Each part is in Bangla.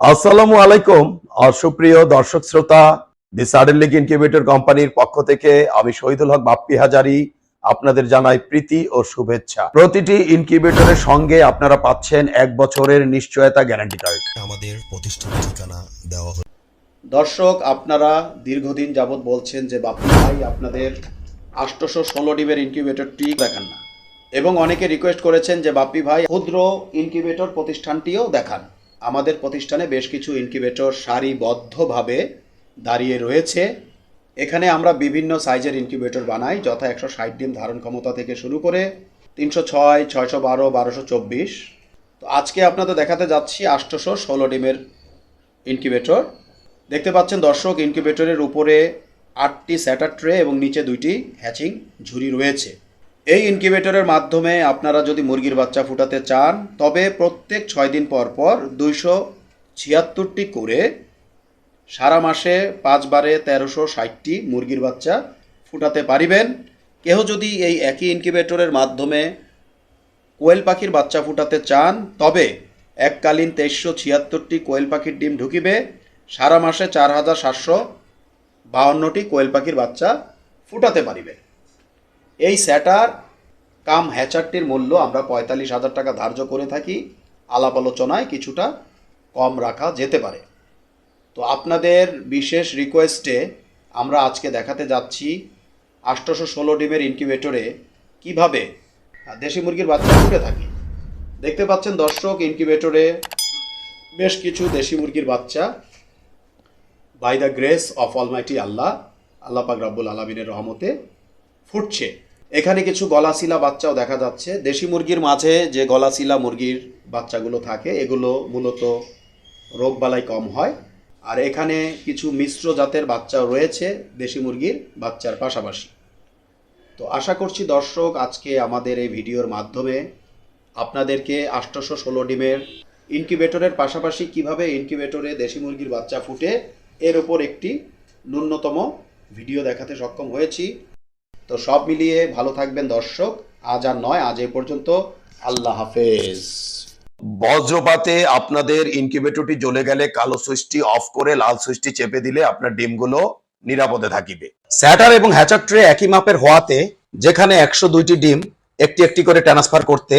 আসসালামু আলাইকুম আর সুপ্রিয় দর্শক শ্রোতা দি সাডেন লিগ ইনকিউবেটর কোম্পানির পক্ষ থেকে আমি শহীদুল হক বাপ্পি হাজারি আপনাদের জানাই প্রীতি ও শুভেচ্ছা। প্রতিটি ইনকিউবেটরের সঙ্গে আপনারা পাচ্ছেন এক বছরের নিশ্চয়তা গ্যারান্টি কার্ড আমাদের প্রতিষ্ঠানের ঠিকানা দেওয়া হলো দর্শক আপনারা দীর্ঘদিন যাবৎ বলছেন যে বাপ্পি ভাই আপনাদের আষ্টশো ষোলো ডিমের ইনকিউবেটরটি দেখান না। এবং অনেকে রিকোয়েস্ট করেছেন যে বাপ্পি ভাই ক্ষুদ্র ইনকিউবেটর প্রতিষ্ঠানটিও দেখান। আমাদের প্রতিষ্ঠানে বেশ কিছু ইনকিউবেটর সারিবদ্ধভাবে দাঁড়িয়ে রয়েছে। এখানে আমরা বিভিন্ন সাইজের ইনকিউবেটর বানাই, যথা একশো ষাট ডিম ধারণ ক্ষমতা থেকে শুরু করে তিনশো ছয়, ছয়শো বারো, বারোশো চব্বিশ। তো আজকে আপনাদের দেখাতে যাচ্ছি আষ্টশো ষোলো ডিমের ইনকিউবেটর দেখতে পাচ্ছেন দর্শক ইনকিউবেটরের উপরে আটটি স্যাটার ট্রে এবং নিচে দুইটি হ্যাচিং ঝুড়ি রয়েছে। এই ইনকিউবেটরের মাধ্যমে আপনারা যদি মুরগির বাচ্চা ফুটাতে চান, তবে প্রত্যেক ছয় দিন পর পর দুইশো ছিয়াত্তরটি করে সারা মাসে পাঁচবারে তেরোশো ষাটটি মুরগির বাচ্চা ফুটাতে পারিবেন। কেহ যদি এই একই ইনকিউবেটরের মাধ্যমে কোয়েল পাখির বাচ্চা ফুটাতে চান, তবে এককালীন তেইশশো ছিয়াত্তরটি কোয়েল পাখির ডিম ঢুকিবে, সারা মাসে চার হাজার সাতশো বাহান্নটি কোয়েল পাখির বাচ্চা ফুটাতে পারিবে। এই স্যাটার কাম হ্যাচারটির মূল্য আমরা পঁয়তাল্লিশ হাজার টাকা ধার্য করে থাকি। আলাপ আলোচনায় কিছুটা কম রাখা যেতে পারে। তো আপনাদের বিশেষ রিকোয়েস্টে আমরা আজকে দেখাতে যাচ্ছি আষ্টশো ষোলো ডিমের ইনকিউবেটরে কীভাবে দেশি মুরগির বাচ্চা ফুটে থাকে। দেখতে পাচ্ছেন দর্শক ইনকিউবেটরে বেশ কিছু দেশি মুরগির বাচ্চা। By the grace of almighty Allah Allah পাক রব্বুল আলমিনের রহমতে ফুটছে। এখানে কিছু গলাশিলা বাচ্চাও দেখা যাচ্ছে। দেশি মুরগির মাঝে যে গলাশিলা মুরগির বাচ্চাগুলো থাকে, এগুলো মূলত রোগবালাই কম হয়। আর এখানে কিছু মিশ্র জাতের বাচ্চাও রয়েছে দেশি মুরগির বাচ্চার পাশাপাশি। তো আশা করছি দর্শক, আজকে আমাদের এই ভিডিওর মাধ্যমে আপনাদেরকে আষ্টশো ষোলো ডিমের ইনকিউবেটরের পাশাপাশি কীভাবে ইনকিউবেটরে দেশি মুরগির বাচ্চা ফুটে, এর ওপর একটি ন্যূনতম ভিডিও দেখাতে সক্ষম হয়েছি। তো সব মিলিয়ে ভালো থাকবেন দর্শক। আজ আর নয়, আজ এ পর্যন্ত। আল্লাহ হাফেজ। বজ্রপাতে আপনাদের ইনকিউবেটরটি জ্বলে গেলে কালো সুইচটি অফ করে লাল সুইচটি চেপে দিলে আপনার ডিমগুলো নিরাপদে থাকিবে। স্যাটার এবং হ্যাচার ট্রে একই মাপের হওয়াতে যেখানে একশো দুইটি ডিম একটি একটি করে ট্রান্সফার করতে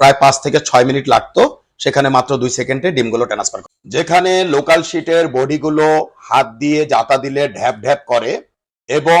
প্রায় পাঁচ থেকে ছয় মিনিট লাগতো, সেখানে মাত্র দুই সেকেন্ডে ডিমগুলো ট্রান্সফার করে যেখানে লোকাল শিটের বডিগুলো হাত দিয়ে জাতা দিলে ঢ্যাপ ঢ্যাপ করে এবং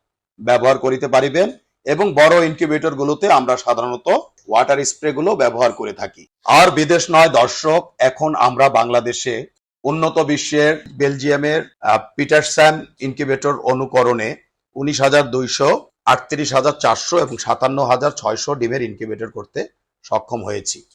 ব্যবহার করিতে পারিবেন এবং বড় ইনকিউবেটর গুলোতে আমরা সাধারণত ওয়াটার স্প্রে গুলো ব্যবহার করে থাকি। আর বিদেশ নয়, দর্শক, এখন আমরা বাংলাদেশে উন্নত বিশ্বের বেলজিয়ামের পিটারস্যাম ইনকিউবেটর অনুকরণে উনিশ হাজার দুইশো আটত্রিশ হাজার চারশো এবং সাতান্ন হাজার ছয়শো ডিমের ইনকিউবেটর করতে সক্ষম হয়েছি।